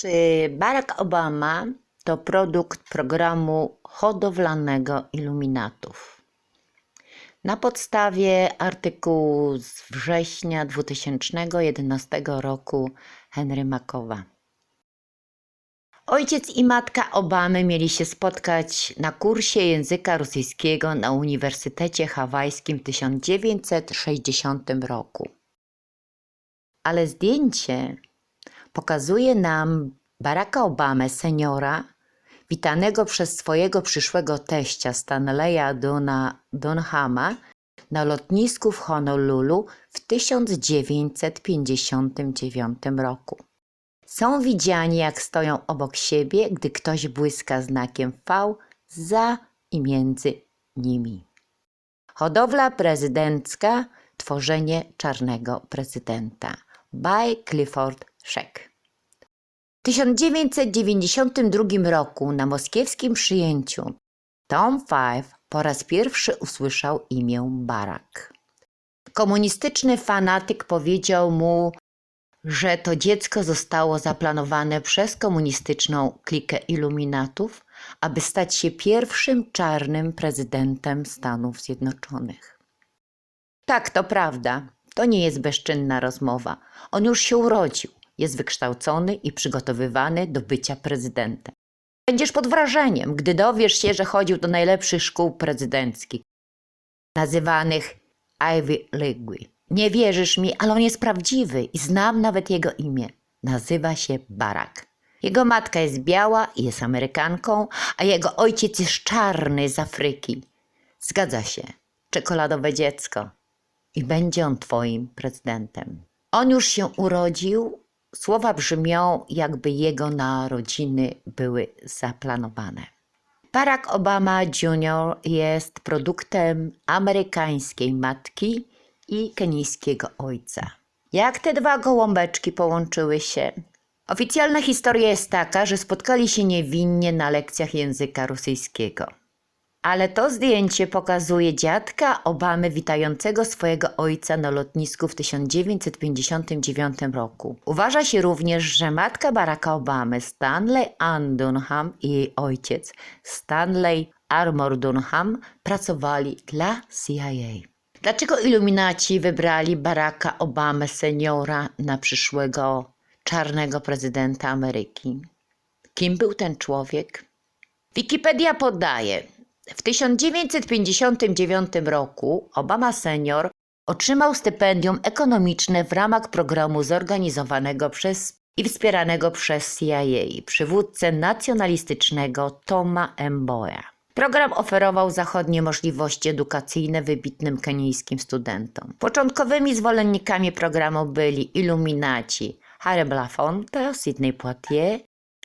Czy Barack Obama to produkt programu hodowlanego iluminatów? Na podstawie artykułu z września 2011 roku Henry Makowa. Ojciec i matka Obamy mieli się spotkać na kursie języka rosyjskiego na Uniwersytecie Hawajskim w 1960 roku. Ale zdjęcie pokazuje nam Baracka Obamę seniora, witanego przez swojego przyszłego teścia Stanleya Dona, Dunhama na lotnisku w Honolulu w 1959 roku. Są widziani, jak stoją obok siebie, gdy ktoś błyska znakiem V za i między nimi. Hodowla prezydencka, tworzenie czarnego prezydenta. By Clifford Sheck. W 1992 roku na moskiewskim przyjęciu Tom Five po raz pierwszy usłyszał imię Barack. Komunistyczny fanatyk powiedział mu, że to dziecko zostało zaplanowane przez komunistyczną klikę iluminatów, aby stać się pierwszym czarnym prezydentem Stanów Zjednoczonych. Tak, to prawda. To nie jest bezczynna rozmowa. On już się urodził, jest wykształcony i przygotowywany do bycia prezydentem. Będziesz pod wrażeniem, gdy dowiesz się, że chodził do najlepszych szkół prezydenckich, nazywanych Ivy League. Nie wierzysz mi, ale on jest prawdziwy i znam nawet jego imię. Nazywa się Barack. Jego matka jest biała i jest Amerykanką, a jego ojciec jest czarny z Afryki. Zgadza się, czekoladowe dziecko. I będzie on twoim prezydentem. On już się urodził, słowa brzmią, jakby jego narodziny były zaplanowane. Barack Obama Jr. jest produktem amerykańskiej matki i kenijskiego ojca. Jak te dwa gołąbeczki połączyły się? Oficjalna historia jest taka, że spotkali się niewinnie na lekcjach języka rosyjskiego. Ale to zdjęcie pokazuje dziadka Obamy witającego swojego ojca na lotnisku w 1959 roku. Uważa się również, że matka Baracka Obamy, Stanley Ann Dunham i jej ojciec, Stanley Armour Dunham, pracowali dla CIA. Dlaczego iluminaci wybrali Baracka Obamę seniora na przyszłego czarnego prezydenta Ameryki? Kim był ten człowiek? Wikipedia podaje, w 1959 roku Obama senior otrzymał stypendium ekonomiczne w ramach programu zorganizowanego przez i wspieranego przez CIA, przywódcę nacjonalistycznego Toma Mboya. Program oferował zachodnie możliwości edukacyjne wybitnym kenijskim studentom. Początkowymi zwolennikami programu byli iluminaci Harry Belafonte, Sidney Poitier,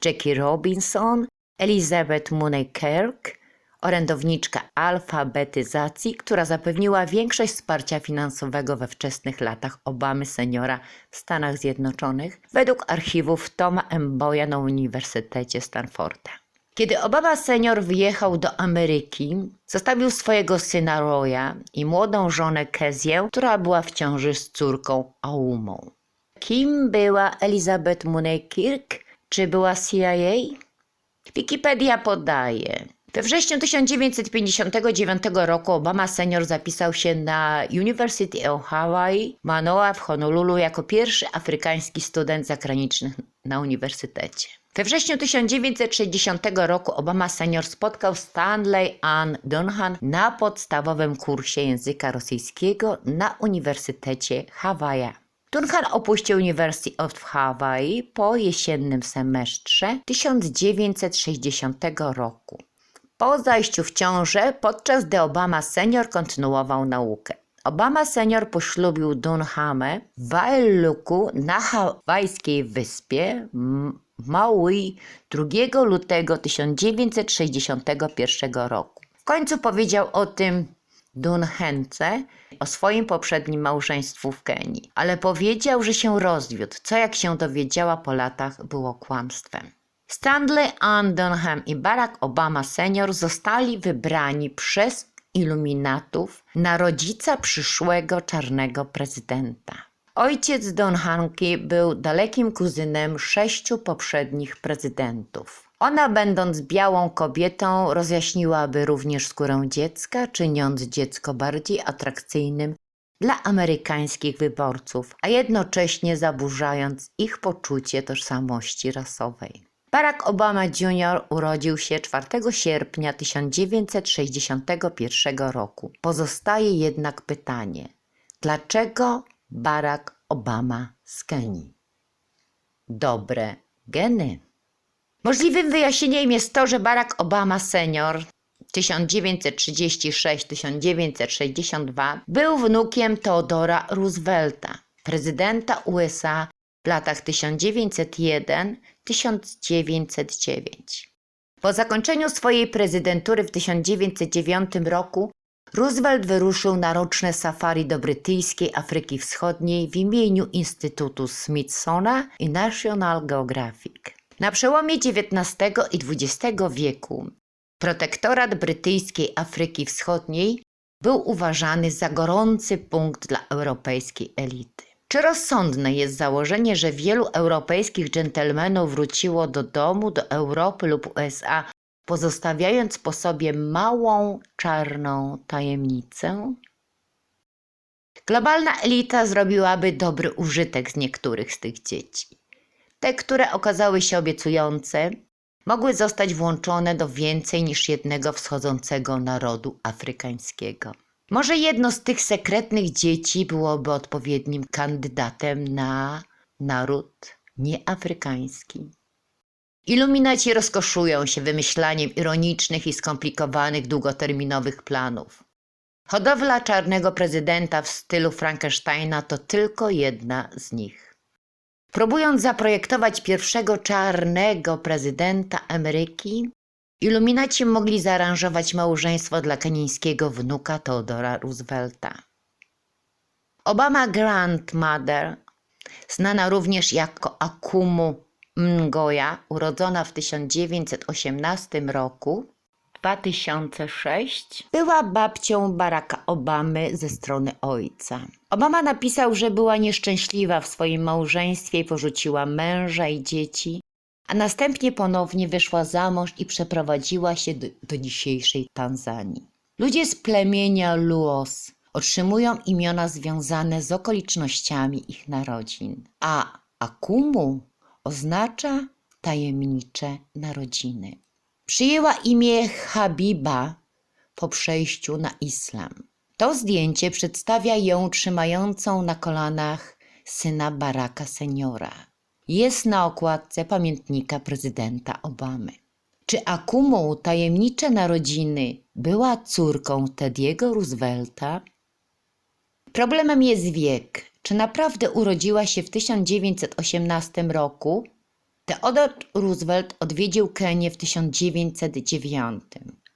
Jackie Robinson, Elizabeth Mooney Kirk, orędowniczka alfabetyzacji, która zapewniła większość wsparcia finansowego we wczesnych latach Obamy seniora w Stanach Zjednoczonych, według archiwów Toma Mboya na Uniwersytecie Stanforda. Kiedy Obama senior wyjechał do Ameryki, zostawił swojego syna Roya i młodą żonę Kezię, która była w ciąży z córką Aumą. Kim była Elizabeth Mooney Kirk? Czy była CIA? Wikipedia podaje. We wrześniu 1959 roku Obama senior zapisał się na University of Hawaii, Manoa w Honolulu jako pierwszy afrykański student zagraniczny na uniwersytecie. We wrześniu 1960 roku Obama senior spotkał Stanley Ann Dunham na podstawowym kursie języka rosyjskiego na Uniwersytecie Hawaii. Dunham opuścił University of Hawaii po jesiennym semestrze 1960 roku. Po zajściu w ciążę, podczas gdy Obama senior kontynuował naukę. Obama senior poślubił Dunhamę w Wailuku na hawajskiej wyspie Maui 2 lutego 1961 roku. W końcu powiedział o tym Dunhence, o swoim poprzednim małżeństwu w Kenii, ale powiedział, że się rozwiódł, co jak się dowiedziała po latach było kłamstwem. Stanley Ann Dunham i Barack Obama senior zostali wybrani przez iluminatów na rodzica przyszłego czarnego prezydenta. Ojciec Don był dalekim kuzynem sześciu poprzednich prezydentów. Ona, będąc białą kobietą, rozjaśniłaby również skórę dziecka, czyniąc dziecko bardziej atrakcyjnym dla amerykańskich wyborców, a jednocześnie zaburzając ich poczucie tożsamości rasowej. Barack Obama Jr. urodził się 4 sierpnia 1961 roku. Pozostaje jednak pytanie, dlaczego Barack Obama z Kenii? Dobre geny. Możliwym wyjaśnieniem jest to, że Barack Obama senior 1936-1962 był wnukiem Theodora Roosevelta, prezydenta USA w latach 1901-1909. Po zakończeniu swojej prezydentury w 1909 roku Roosevelt wyruszył na roczne safari do brytyjskiej Afryki Wschodniej w imieniu Instytutu Smithsona i National Geographic. Na przełomie XIX i XX wieku protektorat brytyjskiej Afryki Wschodniej był uważany za gorący punkt dla europejskiej elity. Czy rozsądne jest założenie, że wielu europejskich dżentelmenów wróciło do domu, do Europy lub USA, pozostawiając po sobie małą czarną tajemnicę? Globalna elita zrobiłaby dobry użytek z niektórych z tych dzieci. Te, które okazały się obiecujące, mogły zostać włączone do więcej niż jednego wschodzącego narodu afrykańskiego. Może jedno z tych sekretnych dzieci byłoby odpowiednim kandydatem na naród nieafrykański. Iluminaci rozkoszują się wymyślaniem ironicznych i skomplikowanych długoterminowych planów. Hodowla czarnego prezydenta w stylu Frankensteina to tylko jedna z nich. Próbując zaprojektować pierwszego czarnego prezydenta Ameryki, iluminaci mogli zaaranżować małżeństwo dla kenijskiego wnuka Theodora Roosevelta. Obama Grandmother, znana również jako Akumu Mgoya, urodzona w 1918 roku, 2006, była babcią Baracka Obamy ze strony ojca. Obama napisał, że była nieszczęśliwa w swoim małżeństwie i porzuciła męża i dzieci, a następnie ponownie wyszła za mąż i przeprowadziła się do, do dzisiejszej Tanzanii. Ludzie z plemienia Luos otrzymują imiona związane z okolicznościami ich narodzin, a Akumu oznacza tajemnicze narodziny. Przyjęła imię Habiba po przejściu na islam. To zdjęcie przedstawia ją trzymającą na kolanach syna Baracka seniora. Jest na okładce pamiętnika prezydenta Obamy. Czy Akumu tajemnicze narodziny była córką Tediego Roosevelta? Problemem jest wiek. Czy naprawdę urodziła się w 1918 roku? Theodore Roosevelt odwiedził Kenię w 1909.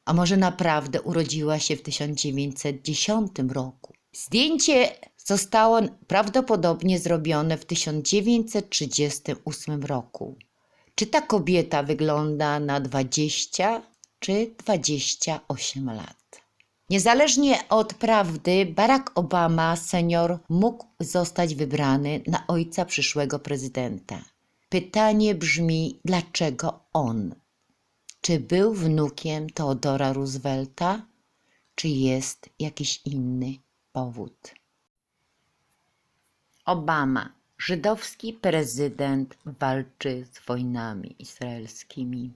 A może naprawdę urodziła się w 1910 roku? Zdjęcie zostało prawdopodobnie zrobione w 1938 roku. Czy ta kobieta wygląda na 20 czy 28 lat? Niezależnie od prawdy, Barack Obama senior mógł zostać wybrany na ojca przyszłego prezydenta. Pytanie brzmi, dlaczego on? Czy był wnukiem Teodora Roosevelta, czy jest jakiś inny powód? Obama, żydowski prezydent, walczy z wojnami izraelskimi.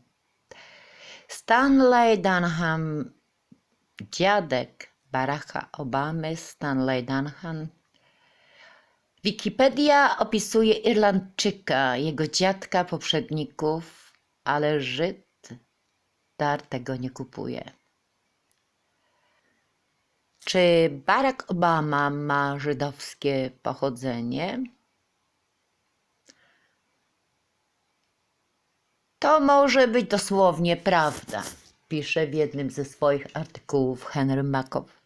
Stanley Dunham, dziadek Baracka Obamy, Stanley Dunham, Wikipedia opisuje Irlandczyka, jego dziadka, poprzedników, ale Żyd dar tego nie kupuje. Czy Barack Obama ma żydowskie pochodzenie? To może być dosłownie prawda, pisze w jednym ze swoich artykułów Henry Makow.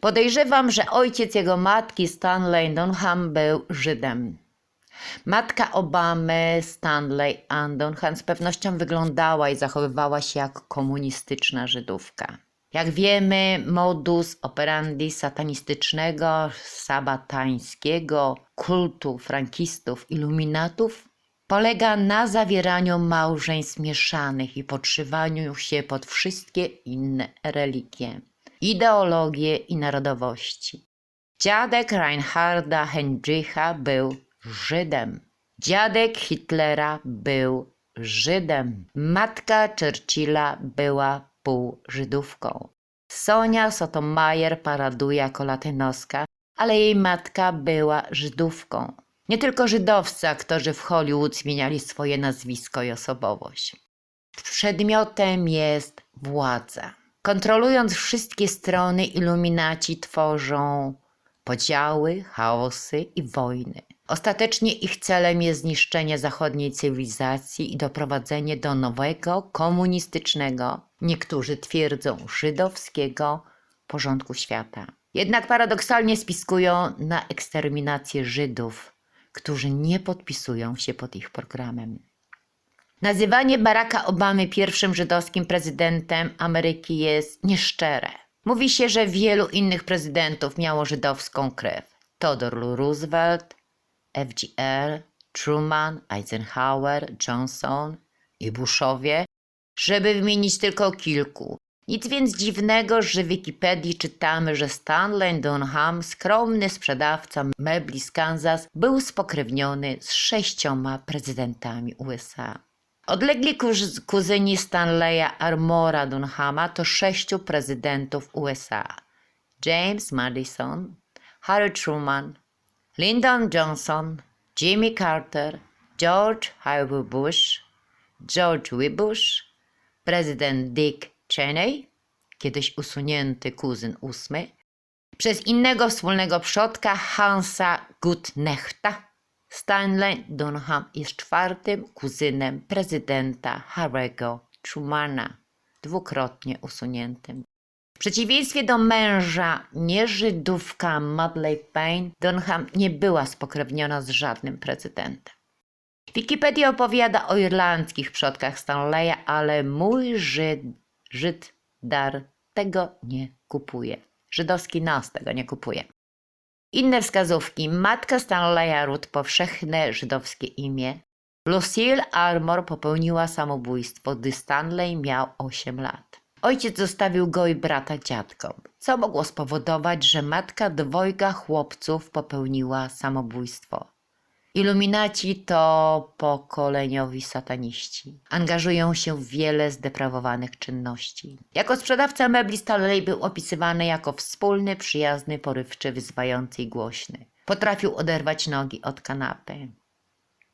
Podejrzewam, że ojciec jego matki, Stanley Dunham, był Żydem. Matka Obamy, Stanley Ann Dunham, z pewnością wyglądała i zachowywała się jak komunistyczna Żydówka. Jak wiemy, modus operandi satanistycznego, sabatańskiego kultu frankistów, iluminatów polega na zawieraniu małżeństw mieszanych i podszywaniu się pod wszystkie inne religie, ideologie i narodowości. Dziadek Reinharda Heydricha był Żydem. Dziadek Hitlera był Żydem. Matka Churchilla była półżydówką. Sonia Sotomayor paraduje jako latynoska, ale jej matka była Żydówką. Nie tylko żydowscy aktorzy w Hollywood zmieniali swoje nazwisko i osobowość. Przedmiotem jest władza. Kontrolując wszystkie strony, iluminaci tworzą podziały, chaosy i wojny. Ostatecznie ich celem jest zniszczenie zachodniej cywilizacji i doprowadzenie do nowego, komunistycznego, niektórzy twierdzą żydowskiego, porządku świata. Jednak paradoksalnie spiskują na eksterminację Żydów, którzy nie podpisują się pod ich programem. Nazywanie Baracka Obamy pierwszym żydowskim prezydentem Ameryki jest nieszczere. Mówi się, że wielu innych prezydentów miało żydowską krew. Theodore Roosevelt, FDR, Truman, Eisenhower, Johnson i Bushowie, żeby wymienić tylko kilku. Nic więc dziwnego, że w Wikipedii czytamy, że Stanley Dunham, skromny sprzedawca mebli z Kansas, był spokrewniony z sześcioma prezydentami USA. Odlegli kuz- kuzyni Stanleya Armora Dunhama to sześciu prezydentów USA. James Madison, Harry Truman, Lyndon Johnson, Jimmy Carter, George H.W. Bush, George W. Bush, prezydent Dick Cheney, kiedyś usunięty kuzyn ósmy, przez innego wspólnego przodka Hansa Gutknechta. Stanley Dunham jest czwartym kuzynem prezydenta Harry'ego Trumana, dwukrotnie usuniętym. W przeciwieństwie do męża, nieżydówka Madeleine Payne, Dunham nie była spokrewniona z żadnym prezydentem. Wikipedia opowiada o irlandzkich przodkach Stanleya, ale mój Żyd, Żyd dar tego nie kupuje. Żydowski nas tego nie kupuje. Inne wskazówki. Matka Stanleya Ruth, powszechne żydowskie imię. Lucille Armour popełniła samobójstwo, gdy Stanley miał 8 lat. Ojciec zostawił go i brata dziadkom, co mogło spowodować, że matka dwojga chłopców popełniła samobójstwo. Iluminaci to pokoleniowi sataniści. Angażują się w wiele zdeprawowanych czynności. Jako sprzedawca mebli Stanley był opisywany jako wspólny, przyjazny, porywczy, wyzywający i głośny. Potrafił oderwać nogi od kanapy.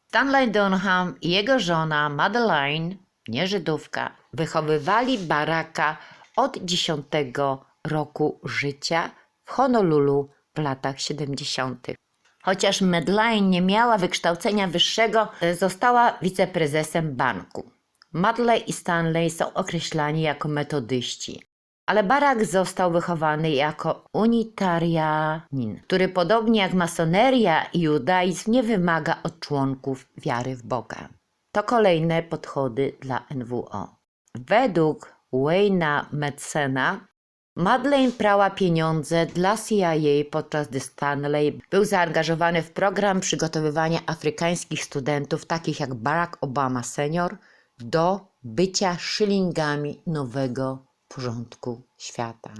Stanley Dunham i jego żona Madeline, nie Żydówka, wychowywali Baracka od 10 roku życia w Honolulu w latach 70. Chociaż Madeleine nie miała wykształcenia wyższego, została wiceprezesem banku. Madeleine i Stanley są określani jako metodyści, ale Barack został wychowany jako unitarianin, który podobnie jak masoneria i judaizm nie wymaga od członków wiary w Boga. To kolejne podchody dla NWO. Według Wayne'a Medsena Madeleine prała pieniądze dla CIA podczas gdy Stanley był zaangażowany w program przygotowywania afrykańskich studentów takich jak Barack Obama senior do bycia szylingami nowego porządku świata.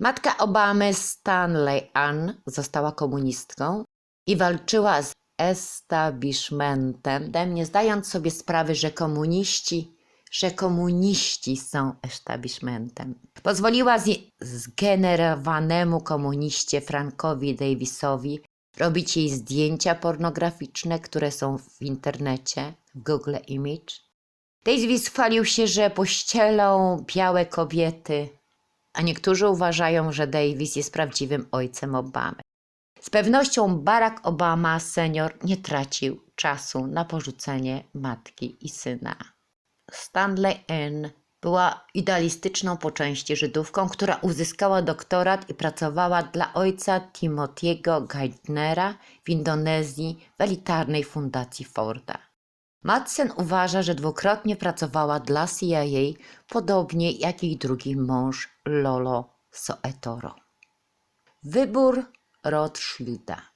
Matka Obamy Stanley Ann została komunistką i walczyła z establishmentem, nie zdając sobie sprawy, że komuniści że komuniści są establishmentem. Pozwoliła zgenerowanemu komuniście Frankowi Davisowi robić jej zdjęcia pornograficzne, które są w internecie, w Google Image. Davis chwalił się, że pościelą białe kobiety, a niektórzy uważają, że Davis jest prawdziwym ojcem Obamy. Z pewnością Barack Obama senior nie tracił czasu na porzucenie matki i syna. Stanley N. była idealistyczną po części Żydówką, która uzyskała doktorat i pracowała dla ojca Timothy'ego Geithnera w Indonezji w elitarnej fundacji Forda. Madsen uważa, że dwukrotnie pracowała dla CIA, podobnie jak jej drugi mąż Lolo Soetoro. Wybór Rothschilda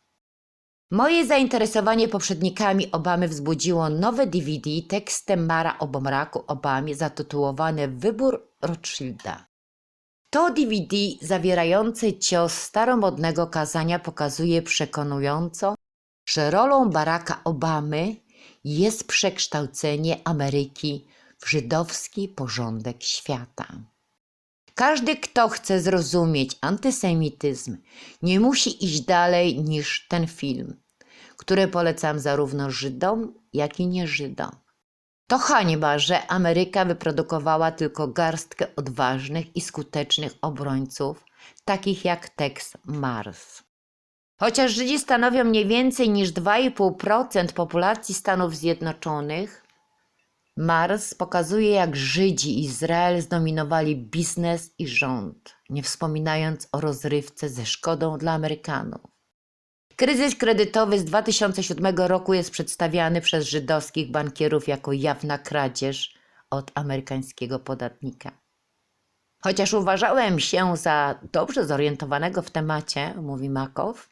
Moje zainteresowanie poprzednikami Obamy wzbudziło nowe DVD tekstem Mara o Baraku Obamie zatytułowane Wybór Rothschilda. To DVD zawierające cios staromodnego kazania pokazuje przekonująco, że rolą Baracka Obamy jest przekształcenie Ameryki w żydowski porządek świata. Każdy, kto chce zrozumieć antysemityzm, nie musi iść dalej niż ten film, który polecam zarówno Żydom, jak i nie-Żydom. To hańba, że Ameryka wyprodukowała tylko garstkę odważnych i skutecznych obrońców, takich jak Tex Mars. Chociaż Żydzi stanowią mniej więcej niż 2,5% populacji Stanów Zjednoczonych, Mars pokazuje, jak Żydzi i Izrael zdominowali biznes i rząd, nie wspominając o rozrywce ze szkodą dla Amerykanów. Kryzys kredytowy z 2007 roku jest przedstawiany przez żydowskich bankierów jako jawna kradzież od amerykańskiego podatnika. Chociaż uważałem się za dobrze zorientowanego w temacie, mówi Makow,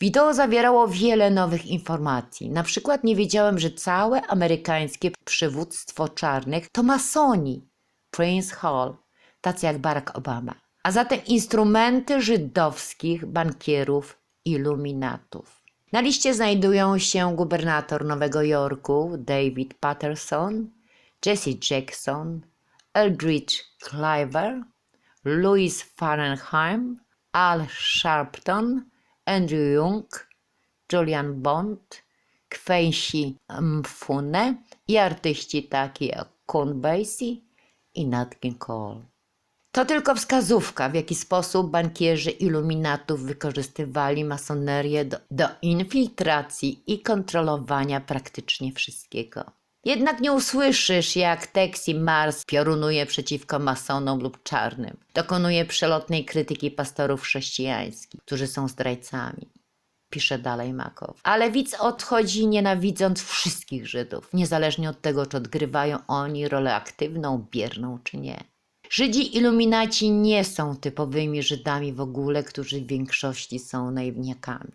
Wideo zawierało wiele nowych informacji. Na przykład nie wiedziałem, że całe amerykańskie przywództwo czarnych to masoni. Prince Hall, tacy jak Barack Obama. A zatem instrumenty żydowskich bankierów iluminatów. Na liście znajdują się gubernator Nowego Jorku David Patterson, Jesse Jackson, Eldridge Cliver, Louis Fahrenheim, Al Sharpton, Andrew Young, Julian Bond, Kwesi Mfune i artyści taki jak Con Basie i Nat King Cole. To tylko wskazówka, w jaki sposób bankierzy iluminatów wykorzystywali masonerię do, do infiltracji i kontrolowania praktycznie wszystkiego. Jednak nie usłyszysz, jak Texi Mars piorunuje przeciwko masonom lub czarnym. Dokonuje przelotnej krytyki pastorów chrześcijańskich, którzy są zdrajcami. Pisze dalej Makow. Ale widz odchodzi nienawidząc wszystkich Żydów, niezależnie od tego, czy odgrywają oni rolę aktywną, bierną czy nie. Żydzi iluminaci nie są typowymi Żydami w ogóle, którzy w większości są naiwniakami.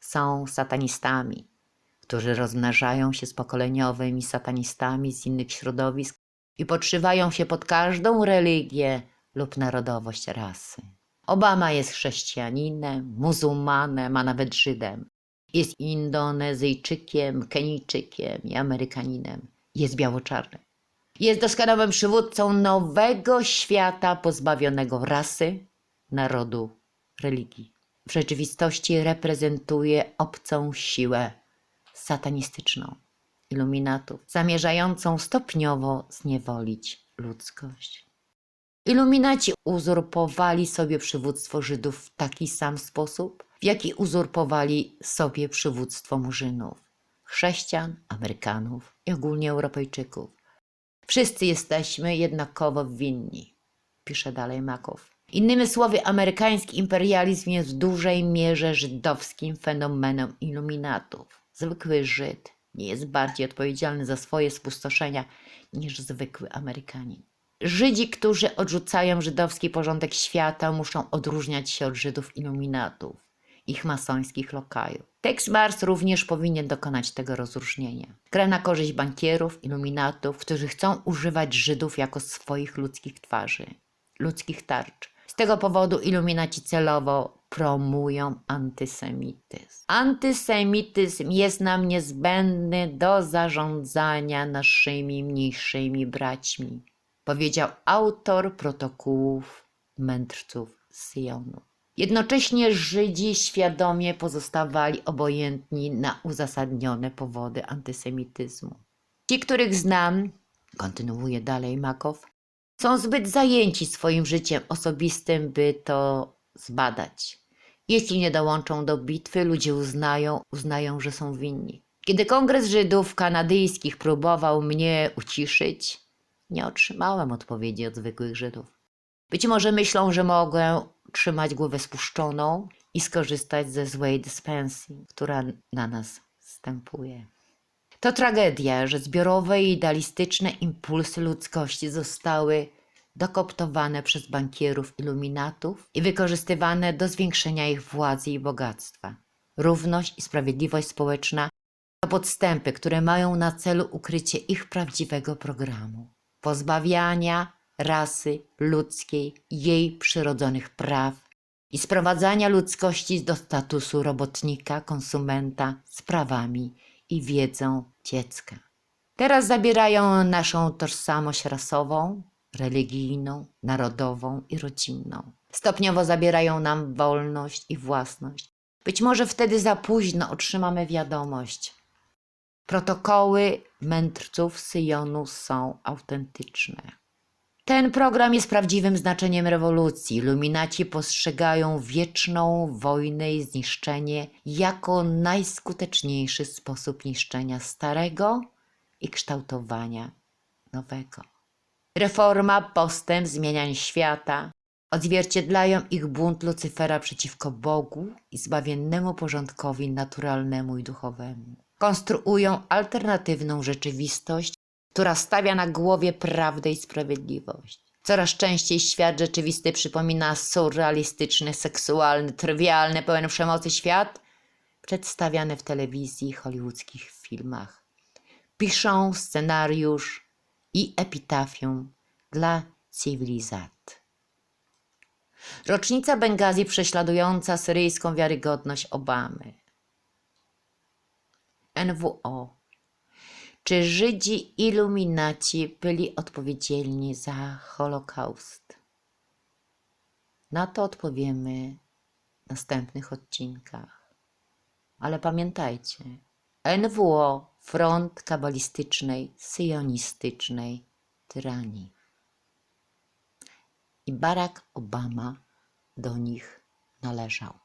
Są satanistami, którzy rozmnażają się z pokoleniowymi satanistami z innych środowisk i podszywają się pod każdą religię lub narodowość rasy. Obama jest chrześcijaninem, muzułmanem, a nawet Żydem. Jest Indonezyjczykiem, Kenijczykiem i Amerykaninem. Jest biało-czarny. Jest doskonałym przywódcą nowego świata pozbawionego rasy, narodu, religii. W rzeczywistości reprezentuje obcą siłę satanistyczną, iluminatów, zamierzającą stopniowo zniewolić ludzkość. Iluminaci uzurpowali sobie przywództwo Żydów w taki sam sposób, w jaki uzurpowali sobie przywództwo Murzynów, chrześcijan, Amerykanów i ogólnie Europejczyków. Wszyscy jesteśmy jednakowo winni, pisze dalej Makow. Innymi słowy, amerykański imperializm jest w dużej mierze żydowskim fenomenem iluminatów. Zwykły Żyd nie jest bardziej odpowiedzialny za swoje spustoszenia niż zwykły Amerykanin. Żydzi, którzy odrzucają żydowski porządek świata, muszą odróżniać się od Żydów iluminatów, ich masońskich lokajów. Tex Mars również powinien dokonać tego rozróżnienia. Gra na korzyść bankierów, iluminatów, którzy chcą używać Żydów jako swoich ludzkich twarzy, ludzkich tarcz. Z tego powodu iluminaci celowo promują antysemityzm. Antysemityzm jest nam niezbędny do zarządzania naszymi mniejszymi braćmi, powiedział autor protokołów mędrców Syjonu. Jednocześnie Żydzi świadomie pozostawali obojętni na uzasadnione powody antysemityzmu. Ci, których znam, kontynuuje dalej Makow, są zbyt zajęci swoim życiem osobistym, by to zbadać. Jeśli nie dołączą do bitwy, ludzie uznają, uznają, że są winni. Kiedy Kongres Żydów Kanadyjskich próbował mnie uciszyć, nie otrzymałem odpowiedzi od zwykłych Żydów. Być może myślą, że mogę trzymać głowę spuszczoną i skorzystać ze złej dyspensji, która na nas wstępuje. To tragedia, że zbiorowe i idealistyczne impulsy ludzkości zostały dokoptowane przez bankierów iluminatów i wykorzystywane do zwiększenia ich władzy i bogactwa. Równość i sprawiedliwość społeczna to podstępy, które mają na celu ukrycie ich prawdziwego programu pozbawiania rasy ludzkiej jej przyrodzonych praw i sprowadzania ludzkości do statusu robotnika, konsumenta z prawami i wiedzą dziecka. Teraz zabierają naszą tożsamość rasową, religijną, narodową i rodzinną. Stopniowo zabierają nam wolność i własność. Być może wtedy za późno otrzymamy wiadomość. Protokoły mędrców Syjonu są autentyczne. Ten program jest prawdziwym znaczeniem rewolucji. Iluminaci postrzegają wieczną wojnę i zniszczenie jako najskuteczniejszy sposób niszczenia starego i kształtowania nowego. Reforma, postęp, zmienianie świata odzwierciedlają ich bunt Lucyfera przeciwko Bogu i zbawiennemu porządkowi naturalnemu i duchowemu. Konstruują alternatywną rzeczywistość, która stawia na głowie prawdę i sprawiedliwość. Coraz częściej świat rzeczywisty przypomina surrealistyczny, seksualny, trywialny, pełen przemocy świat przedstawiany w telewizji i hollywoodzkich filmach. Piszą scenariusz i epitafium dla cywilizat. Rocznica Bengazji prześladująca syryjską wiarygodność Obamy. NWO. Czy Żydzi iluminaci byli odpowiedzialni za Holokaust? Na to odpowiemy w następnych odcinkach. Ale pamiętajcie, NWO front kabalistycznej, syjonistycznej tyranii. I Barack Obama do nich należał.